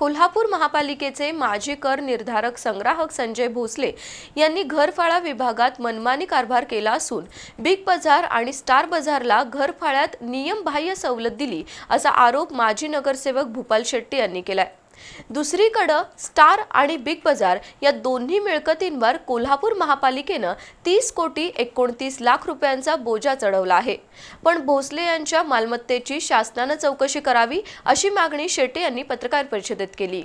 कोल्हापूर महापालिकेचे माजी कर निर्धारक संग्राहक संजय भोसले यांनी घरफाळा विभागात मनमानी कारभार केला असून बिग बाजार आणि स्टार बाजारला घरफाळ्यात नियमबाह्य सवलत दिली असा आरोप माजी नगरसेवक भूपाल शेट्टी यांनी केलाय. दुसरीकडं स्टार आणि बिग बाजार या दोन्ही मिळकतींवर कोल्हापूर महापालिकेनं तीस कोटी एकोणतीस लाख रुपयांचा बोजा चढवला आहे. पण भोसले यांच्या मालमत्तेची शासनानं चौकशी करावी अशी मागणी शेट्टी यांनी पत्रकार परिषदेत केली.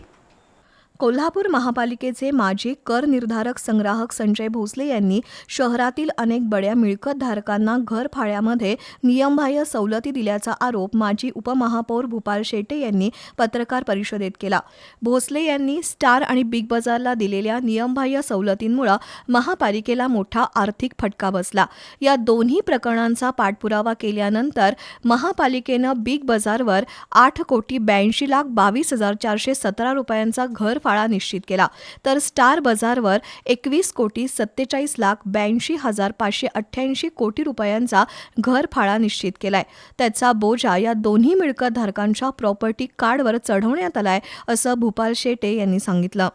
कोल्हापूर महापालिकेचे माजी कर निर्धारक संग्राहक संजय भोसले यांनी शहरातील अनेक बड्या मिळकतधारकांना घर फाळ्यामध्ये नियमबाह्य सवलती दिल्याचा आरोप माजी उपमहापौर भूपाल शेटे यांनी पत्रकार परिषदेत केला. भोसले यांनी स्टार आणि बिग बाजारला दिलेल्या नियमबाह्य सवलतींमुळे महापालिकेला मोठा आर्थिक फटका बसला. या दोन्ही प्रकरणांचा पाठपुरावा केल्यानंतर महापालिकेनं बिग बाजारवर आठ कोटी ब्याऐंशी लाख बावीस हजार चारशे सतरा रुपयांचा घर फाळा निश्चित केला. तर स्टार बाजारवर एकवीस कोटी सत्तेचाळीस लाख ब्याऐंशी हजार पाचशे अठ्ठ्याऐंशी कोटी रुपयांचा घर फाळा निश्चित केलाय. त्याचा बोजा या दोन्ही मिळकतधारकांच्या प्रॉपर्टी कार्डवर चढवण्यात आलाय असं भूपाल शेटे यांनी सांगितलं.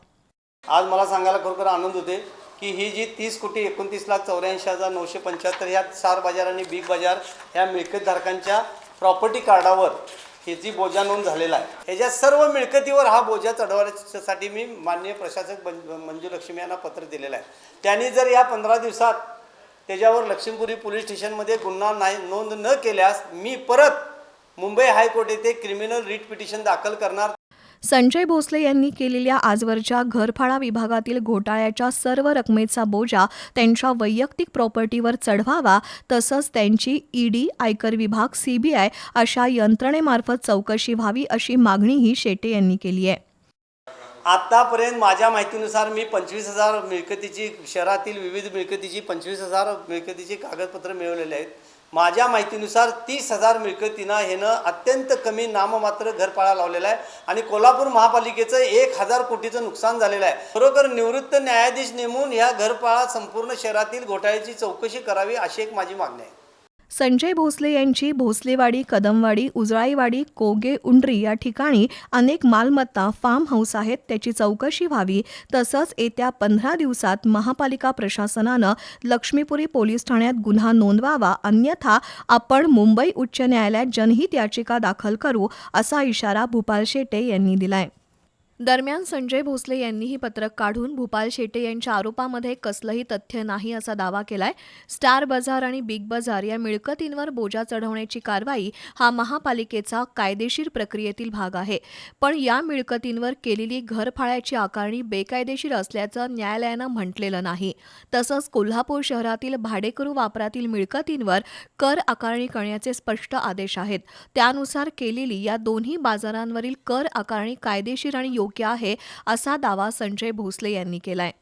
आज मला सांगायला खरोखर आनंद होते की ही जी तीस कोटी एकोणतीस लाख चौऱ्याऐंशी हजार नऊशे पंच्याहत्तर ह्या स्टार बाजार आणि बिग बाजार ह्या मिळकतधारकांच्या प्रॉपर्टी कार्डावर ह्याची बोजा नोंद झालेला आहे ह्याच्या सर्व मिळकतीवर हा बोजा चढवण्यासाठी मी माननीय प्रशासक बं- मंजू लक्ष्मी यांना पत्र दिलेलं आहे. त्यांनी जर या पंधरा दिवसात त्याच्यावर लक्ष्मीपुरी पोलीस स्टेशनमध्ये गुन्हा नाही नोंद न केल्यास मी परत मुंबई हायकोर्ट येथे क्रिमिनल रिट पिटिशन दाखल करणार. संजय भोसले यांनी केलेल्या आजवरच्या घरफाळा विभागातील घोटाळ्याच्या सर्व रकमेचा बोजा त्यांच्या वैयक्तिक प्रॉपर्टीवर चढवावा तसंच त्यांची ईडी आयकर विभाग सीबीआय अशा यंत्रणेमार्फत चौकशी व्हावी अशी मागणीही शेटे यांनी केली आहे. आत्तापर्यंत माझ्या माहितीनुसार मी पंचवीस हजार मिळकतीची शहरातील विविध मिळकतीची पंचवीस हजार मिळकतीची कागदपत्र मिळवलेले आहेत. माझ्या माहितीनुसार तीस हजार मिळकतीनं ह्यानं अत्यंत कमी नाममात्र घरपाळा लावलेला आहे आणि कोल्हापूर महापालिकेचं एक हजार कोटीचं नुकसान झालेलं आहे. खरोखर निवृत्त न्यायाधीश नेमून ह्या घरपाळा संपूर्ण शहरातील घोटाळ्याची चौकशी करावी अशी एक माझी मागणी आहे. संजय भोसले यांची भोसलेवाडी कदमवाडी उजळाईवाडी कोगे उंड्री या ठिकाणी अनेक मालमत्ता फार्म हाऊस आहेत त्याची चौकशी व्हावी. तसंच येत्या पंधरा दिवसात महापालिका प्रशासनानं लक्ष्मीपुरी पोलीस ठाण्यात गुन्हा नोंदवावा अन्यथा आपण मुंबई उच्च न्यायालयात जनहित याचिका दाखल करू असा इशारा भूपाल शेटे यांनी दिलाय. दरम्यान संजय भोसले यांनीही पत्रक काढून भूपाल शेटे यांच्या आरोपामध्ये कसलंही तथ्य नाही असा दावा केलाय. स्टार बाजार आणि बिग बाजार या मिळकतींवर बोजा चढवण्याची कारवाई हा महापालिकेचा कायदेशीर प्रक्रियेतील भाग आहे. पण या मिळकतींवर केलेली घरफाळ्याची आकारणी बेकायदेशीर असल्याचं न्यायालयानं म्हटलेलं नाही. तसंच कोल्हापूर शहरातील भाडेकरू वापरातील मिळकतींवर कर आकारणी करण्याचे स्पष्ट आदेश आहेत. त्यानुसार केलेली या दोन्ही बाजारांवरील कर आकारणी कायदेशीर आणि योग्य आहे असा दावा संजय भोसले यांनी केलाय.